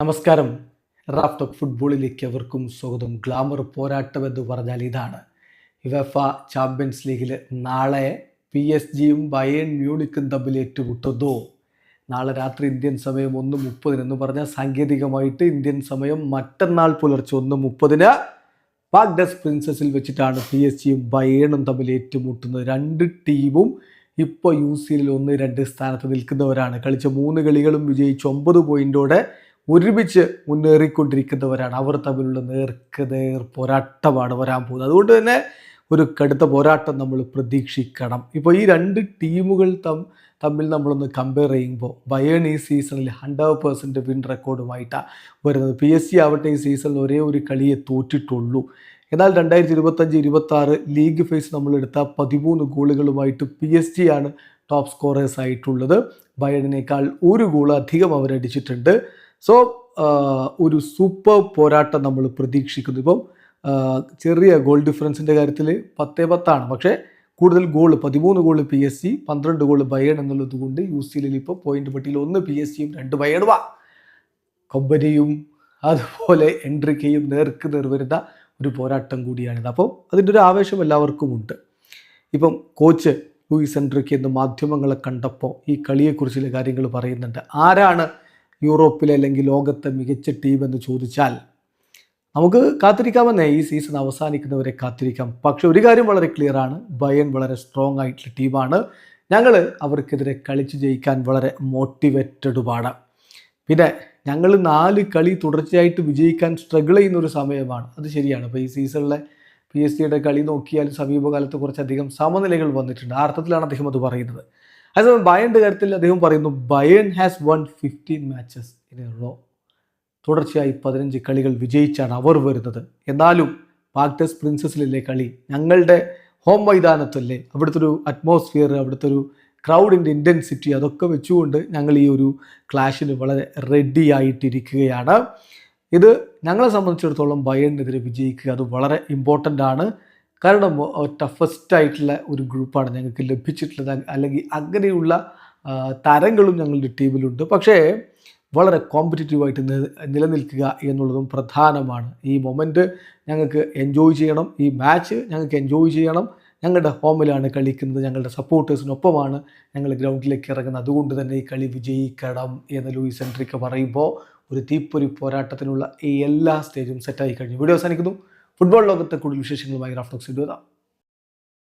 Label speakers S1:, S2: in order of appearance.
S1: നമസ്കാരം. Raf talk ഫുട്ബോളിലേക്ക് എവർക്കും സ്വാഗതം. ഗ്ലാമർ പോരാട്ടം എന്ന് പറഞ്ഞാൽ ഇതാണ്. യുവഫ ചാമ്പ്യൻസ് ലീഗിൽ നാളെ പി എസ് ജിയും ബയേൺ മ്യൂണിക്കും തമ്മിൽ ഏറ്റുമുട്ടുന്നു. നാളെ രാത്രി ഇന്ത്യൻ സമയം ഒന്ന് മുപ്പതിന് എന്ന് പറഞ്ഞാൽ സാങ്കേതികമായിട്ട് ഇന്ത്യൻ സമയം മറ്റന്നാൾ പുലർച്ചെ ഒന്ന് മുപ്പതിന് പാക്ഡസ് പ്രിൻസസിൽ വെച്ചിട്ടാണ് പി എസ് ജിയും ബയേണും തമ്മിൽ ഏറ്റുമുട്ടുന്നത്. രണ്ട് ടീമും ഇപ്പോൾ യു സി എല്ലിൽ ഒന്ന് രണ്ട് സ്ഥാനത്ത് നിൽക്കുന്നവരാണ്. കളിച്ച മൂന്ന് കളികളും വിജയിച്ച് ഒമ്പത് പോയിന്റോടെ ഒരുമിച്ച് മുന്നേറിക്കൊണ്ടിരിക്കുന്നവരാണ്. അവർ തമ്മിലുള്ള നേർക്ക് നേർ പോരാട്ടമാണ് വരാൻ പോകുന്നത്. അതുകൊണ്ട് തന്നെ ഒരു കടുത്ത പോരാട്ടം നമ്മൾ പ്രതീക്ഷിക്കണം. ഇപ്പോൾ ഈ രണ്ട് ടീമുകൾ തം തമ്മിൽ നമ്മളൊന്ന് കമ്പയർ ചെയ്യുമ്പോൾ ബയേൺ ഈ സീസണിൽ ഹൺഡ്രഡ് പേഴ്സന്റ് വിൻ റെക്കോർഡുമായിട്ടാണ് വരുന്നത്. പി എസ് സി ആവട്ടെ ഈ സീസണിൽ ഒരേ ഒരു കളിയെ തോറ്റിട്ടുള്ളൂ. എന്നാൽ രണ്ടായിരത്തി ഇരുപത്തഞ്ച് ഇരുപത്തി ആറ് ലീഗ് ഫേസ് നമ്മളെടുത്ത പതിമൂന്ന് ഗോളുകളുമായിട്ട് പി എസ് ജി ആണ് ടോപ്പ് സ്കോറേഴ്സ് ആയിട്ടുള്ളത്. ബയണിനേക്കാൾ ഒരു ഗോൾ അധികം അവരടിച്ചിട്ടുണ്ട്. സോ ഒരു സൂപ്പർ പോരാട്ടം നമ്മൾ പ്രതീക്ഷിക്കുന്നു. ഇപ്പം ചെറിയ ഗോൾ ഡിഫറൻസിന്റെ കാര്യത്തിൽ പത്തേ പത്താണ്. പക്ഷേ കൂടുതൽ ഗോൾ പതിമൂന്ന് ഗോൾ പി എസ് സി പന്ത്രണ്ട് ഗോൾ ബയൺ എന്നുള്ളത് കൊണ്ട് യു സി എല്ലിൽ ഇപ്പോൾ പോയിന്റ് പട്ടിയിൽ ഒന്ന് പി എസ് സിയും രണ്ട് ബയണുവാ കൊമ്പനിയും അതുപോലെ എൻട്രിക്കയും നേർക്ക് നേർ വരുന്ന ഒരു പോരാട്ടം കൂടിയാണിത്. അപ്പോൾ അതിന്റെ ഒരു ആവേശം എല്ലാവർക്കും ഉണ്ട്. ഇപ്പം കോച്ച് ലൂയിസ് എൻട്രിക്ക് എന്ന് മാധ്യമങ്ങളെ കണ്ടപ്പോൾ ഈ കളിയെക്കുറിച്ചുള്ള കാര്യങ്ങൾ പറയുന്നുണ്ട്. ആരാണ് യൂറോപ്പിലെ അല്ലെങ്കിൽ ലോകത്തെ മികച്ച ടീം എന്ന് ചോദിച്ചാൽ നമുക്ക് കാത്തിരിക്കാമെന്നേ ഈ സീസൺ അവസാനിക്കുന്നവരെ കാത്തിരിക്കാം. പക്ഷെ ഒരു കാര്യം വളരെ ക്ലിയർ ആണ്. ബയൻ വളരെ സ്ട്രോങ് ആയിട്ടുള്ള ടീമാണ് ഞങ്ങൾ അവർക്കെതിരെ കളിച്ച് ജയിക്കാൻ വളരെ മോട്ടിവേറ്റഡുമാണ് പിന്നെ ഞങ്ങൾ നാല് കളി തുടർച്ചയായിട്ട് വിജയിക്കാൻ സ്ട്രഗിൾ ചെയ്യുന്ന ഒരു സമയമാണ്. അത് ശരിയാണ്. അപ്പോൾ ഈ സീസണിലെ പി എസ് സിയുടെ കളി നോക്കിയാൽ സമീപകാലത്ത് കുറച്ചധികം സമനിലകൾ വന്നിട്ടുണ്ട്. ആ അർത്ഥത്തിലാണ് അദ്ദേഹം അത് പറയുന്നത്. അതേസമയം ബയന്റെ കാര്യത്തിൽ അദ്ദേഹം പറയുന്നു Bayern has won fifteen matches in a row തുടർച്ചയായി പതിനഞ്ച് കളികൾ വിജയിച്ചാണ് അവർ വരുന്നത്. എന്നാലും പാക്ടസ് പ്രിൻസസിലല്ലേ കളി ഞങ്ങളുടെ ഹോം മൈതാനത്തല്ലേ? അവിടുത്തെ ഒരു അറ്റ്മോസ്ഫിയർ അവിടുത്തെ ഒരു ക്രൗഡിന്റെ ഇന്റൻസിറ്റി അതൊക്കെ വെച്ചുകൊണ്ട് ഞങ്ങൾ ഈ ഒരു ക്ലാഷിന് വളരെ റെഡി ആയിട്ടിരിക്കുകയാണ്. ഇത് ഞങ്ങളെ സംബന്ധിച്ചിടത്തോളം ബയണിനെതിരെ വിജയിക്കുക അത് വളരെ ഇമ്പോർട്ടന്റ് ആണ്. കാരണം ടഫസ്റ്റ് ആയിട്ടുള്ള ഒരു ഗ്രൂപ്പാണ് ഞങ്ങൾക്ക് ലഭിച്ചിട്ടുള്ളത്. അല്ലെങ്കിൽ അങ്ങനെയുള്ള തരങ്ങളും ഞങ്ങളുടെ ടീമിലുണ്ട്. പക്ഷേ വളരെ കോമ്പറ്റീറ്റീവായിട്ട് നിലനിൽക്കുക എന്നുള്ളതും പ്രധാനമാണ്. ഈ മൊമെന്റ് ഞങ്ങൾക്ക് എൻജോയ് ചെയ്യണം. ഈ മാച്ച് ഞങ്ങൾക്ക് എൻജോയ് ചെയ്യണം. ഞങ്ങളുടെ ഹോമിലാണ് കളിക്കുന്നത്. ഞങ്ങളുടെ സപ്പോർട്ടേഴ്സിനൊപ്പമാണ് ഞങ്ങൾ ഗ്രൗണ്ടിലേക്ക് ഇറങ്ങുന്നത്. അതുകൊണ്ട് തന്നെ ഈ കളി വിജയിക്കണം എന്ന് ലൂയിസ് എൻട്രിക്ക് പറയുമ്പോൾ ഒരു തീപ്പൊരി പോരാട്ടത്തിനുള്ള ഈ എല്ലാ സ്റ്റേജും സെറ്റായി കഴിഞ്ഞു. വീഡിയോ അവസാനിക്കുന്നു. ഫുട്ബോൾ ലോകത്തെ കൂടുതൽ വിശേഷങ്ങളുമായി റാഫ്റ്റോക്സ് ഇടുക